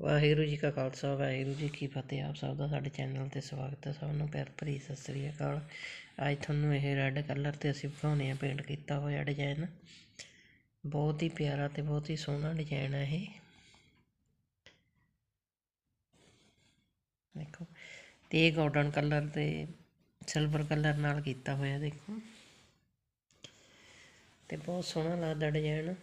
ਵਾਹਿਗੁਰੂ ਜੀ ਕਾ ਖਾਲਸਾ, ਵਾਹਿਗੁਰੂ ਜੀ ਕੀ ਫਤਿਹ। ਆਪ ਸਭ ਦਾ ਸਾਡੇ ਚੈਨਲ ਤੇ ਸਵਾਗਤ ਹੈ। ਸਭ ਨੂੰ ਪਿਆਰ ਭਰੀ ਸਤਿ ਸ੍ਰੀ ਅਕਾਲ। ਅੱਜ ਤੁਹਾਨੂੰ ਇਹ ਰੈੱਡ ਕਲਰ ਤੇ ਅਸੀਂ ਵਿਖਾਉਣੇ ਆ ਪੇਂਟ ਕੀਤਾ ਹੋਇਆ ਡਿਜ਼ਾਈਨ ਬਹੁਤ ਹੀ ਪਿਆਰਾ ਤੇ ਬਹੁਤ ਹੀ ਸੋਹਣਾ ਡਿਜ਼ਾਈਨ ਹੈ ਇਹ। ਦੇਖੋ, ਤੇ ਇਹ ਗੋਲਡਨ ਕਲਰ ਤੇ ਸਿਲਵਰ ਕਲਰ ਨਾਲ ਕੀਤਾ ਹੋਇਆ, ਦੇਖੋ। ਤੇ ਬਹੁਤ ਸੋਹਣਾ ਲੱਗਦਾ ਡਿਜ਼ਾਈਨ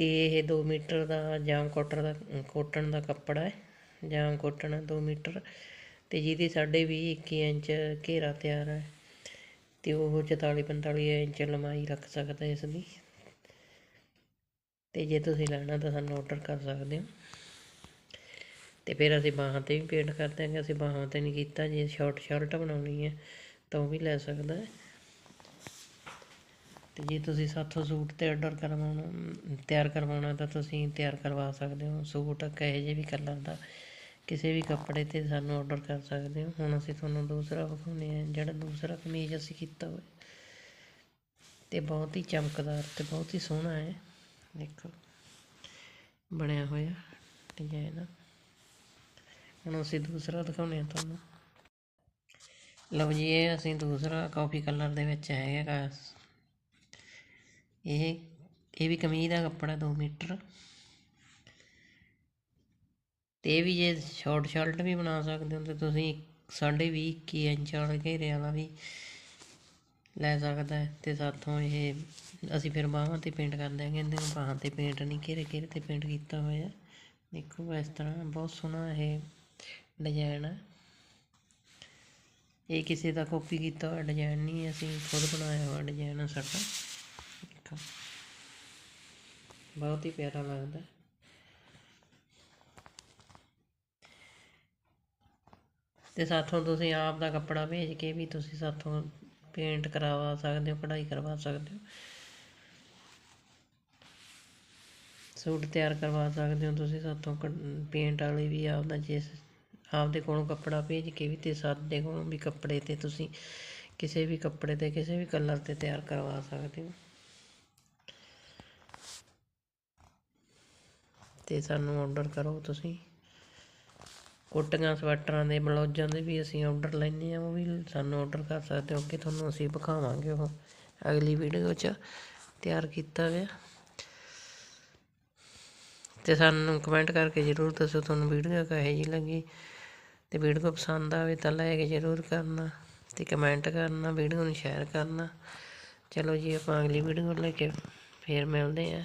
ਅਤੇ ਇਹ 2 ਮੀਟਰ ਦਾ ਜਾਮ ਕੋਟਰ ਦਾ ਕੋਟਨ ਦਾ ਕੱਪੜਾ ਹੈ ਜਾਮ ਕੋਟਨ 2 ਮੀਟਰ ਅਤੇ ਜਿਹਦੀ ਸਾਢੇ ਵੀਹ ਇੱਕੀ ਇੰਚ ਘੇਰਾ ਤਿਆਰ ਹੈ ਅਤੇ ਉਹ 44 45 ਇੰਚ ਲੰਬਾਈ ਰੱਖ ਸਕਦਾ ਇਸ ਦੀ ਅਤੇ ਜੇ ਤੁਸੀਂ ਲੈਣਾ ਤਾਂ ਸਾਨੂੰ ਆਰਡਰ ਕਰ ਸਕਦੇ ਹੋ। ਅਤੇ ਫਿਰ ਅਸੀਂ ਬਾਹਾਂ ਤੇ ਵੀ ਪੇਂਟ ਕਰ ਦਿਆਂਗੇ, ਅਸੀਂ ਬਾਹਾਂ ਤੇ ਨਹੀਂ ਕੀਤਾ, ਜੇ ਸ਼ਾਰਟ ਸ਼ਰਟ ਬਣਾਉਣੀ ਹੈ ਤਾਂ ਉਹ ਵੀ ਲੈ ਸਕਦਾ ਹੈ। ਤੇ ਜੇ ਤੁਸੀਂ ਸਾਥੋਂ ਸੂਟ ਤੇ ਆਰਡਰ ਕਰਵਾਉਣਾ, ਤਿਆਰ ਕਰਵਾਉਣਾ ਤਾਂ ਤੁਸੀਂ ਤਿਆਰ ਕਰਵਾ ਸਕਦੇ ਹੋ। ਸੂਟ ਕਹੇ ਜਿਹੇ ਵੀ ਕਲਰ ਦਾ, ਕਿਸੇ ਵੀ ਕੱਪੜੇ ਤੇ ਸਾਨੂੰ ਆਰਡਰ ਕਰ ਸਕਦੇ ਹੋ। ਹੁਣ ਅਸੀਂ ਤੁਹਾਨੂੰ ਦੂਸਰਾ ਵਿਖਾਉਂਦੇ ਹਾਂ, ਜਿਹੜਾ ਦੂਸਰਾ ਕਮੀਜ਼ ਅਸੀਂ ਕੀਤਾ ਹੋਇਆ। ਅਤੇ ਬਹੁਤ ਹੀ ਚਮਕਦਾਰ ਅਤੇ ਬਹੁਤ ਹੀ ਸੋਹਣਾ ਹੈ। ਦੇਖੋ, ਬਣਿਆ ਹੋਇਆ ਡਿਜ਼ਾਈਨ ਹੁਣ ਅਸੀਂ ਦੂਸਰਾ ਦਿਖਾਉਂਦੇ ਹਾਂ ਤੁਹਾਨੂੰ। ਲਓ ਜੀ, ਇਹ ਅਸੀਂ ਦੂਸਰਾ ਕਾਫੀ ਕਲਰ ਦੇ ਵਿੱਚ ਹੈਗਾ। ਇਹ ਇਹ ਵੀ ਕਮੀਜ਼ ਦਾ ਕੱਪੜਾ 2 ਮੀਟਰ। ਤੇ ਇਹ ਵੀ ਜੇ ਸ਼ਾਰਟ ਸ਼ਰਟ ਵੀ ਬਣਾ ਸਕਦੇ ਹੋ ਤੇ ਤੁਸੀਂ ਸਾਢੇ ਵੀਹ 21 ਇੰਚ ਵਾਲਾ ਘੇਰੇ ਵਾਲਾ ਵੀ ਲੈ ਸਕਦਾ ਹੈ। ਤੇ ਸਾਥੋਂ ਇਹ ਅਸੀਂ ਫਿਰ ਬਾਹਾਂ ਤੇ ਪੇਂਟ ਕਰ ਦਿਆਂਗੇ। ਇਹਦੇ ਨੂੰ ਬਾਹਾਂ ਤੇ ਪੇਂਟ ਨਹੀਂ, ਘੇਰੇ ਘੇਰੇ ਤੇ ਪੇਂਟ ਕੀਤਾ ਹੋਇਆ। ਦੇਖੋ ਇਸ ਤਰ੍ਹਾਂ ਬਹੁਤ ਸੋਹਣਾ ਇਹ ਡਿਜ਼ਾਈਨ ਹੈ ਇਹ ਕਿਸੇ ਦਾ ਕਾਪੀ ਕੀਤਾ ਹੋਇਆ ਡਿਜ਼ਾਈਨ ਨਹੀਂ, ਅਸੀਂ ਖੁਦ ਬਣਾਇਆ ਹੋਇਆ ਡਿਜ਼ਾਈਨ ਹੈ ਸਾਡਾ। ਦੇਖੋ ਬਹੁਤ ਹੀ ਪਿਆਰਾ ਲੱਗਦਾ। ਤੇ ਸਾਥੋਂ ਤੁਸੀਂ ਆਪ ਦਾ ਕੱਪੜਾ ਭੇਜ ਕੇ ਵੀ ਤੁਸੀਂ ਸਾਥੋਂ ਪੇਂਟ ਕਰਵਾ ਸਕਦੇ ਹੋ, ਕਢਾਈ ਕਰਵਾ ਸਕਦੇ ਹੋ। ਸੂਟ ਤਿਆਰ ਕਰਵਾ ਸਕਦੇ ਹੋ ਤੁਸੀਂ ਸਾਥੋਂ ਪੇਂਟ ਵਾਲੇ ਵੀ ਆਪ ਦਾ ਜਿਸ ਆਪਦੇ ਕੋਲੋਂ ਕੱਪੜਾ ਭੇਜ ਕੇ ਵੀ ਤੇ ਸਾਡੇ ਕੋਲੋਂ ਵੀ ਕੱਪੜੇ ਤੇ ਤੁਸੀਂ ਕਿਸੇ ਵੀ ਕੱਪੜੇ ਤੇ, ਕਿਸੇ ਵੀ ਕਲਰ ਤੇ ਤਿਆਰ ਕਰਵਾ ਸਕਦੇ ਹੋ। ਤੇ ਸਾਨੂੰ ਆਰਡਰ ਕਰੋ ਤੁਸੀਂ। ਕੋਟੀਆਂ, ਸਵੈਟਰਾਂ ਦੇ, ਬਲੌਜ਼ਾਂ ਦੇ ਵੀ ਅਸੀਂ ਆਰਡਰ ਲੈਂਦੇ ਆ ਉਹ ਵੀ ਸਾਨੂੰ ਆਰਡਰ ਕਰ ਸਕਦੇ ਹੋ ਅੱਗੇ ਤੁਹਾਨੂੰ ਅਸੀਂ ਵਿਖਾਵਾਂਗੇ ਉਹ। ਅਗਲੀ ਵੀਡੀਓ 'ਚ ਤਿਆਰ ਕੀਤਾ ਹੋਇਆ ਤੇ ਸਾਨੂੰ ਕਮੈਂਟ ਕਰਕੇ ਜ਼ਰੂਰ ਦੱਸੋ ਤੁਹਾਨੂੰ ਵੀਡੀਓ ਕਿਹੋ ਜਿਹੀ ਲੱਗੀ। ਤੇ ਵੀਡੀਓ ਪਸੰਦ ਆਵੇ ਤਾਂ ਲਾਈਕ ਜ਼ਰੂਰ ਕਰਨਾ ਤੇ ਕਮੈਂਟ ਕਰਨਾ ਵੀਡੀਓ ਨੂੰ ਸ਼ੇਅਰ ਕਰਨਾ। ਚਲੋ ਜੀ, ਆਪਾਂ ਅਗਲੀ ਵੀਡੀਓ ਲੈ ਕੇ ਫੇਰ ਮਿਲਦੇ ਆ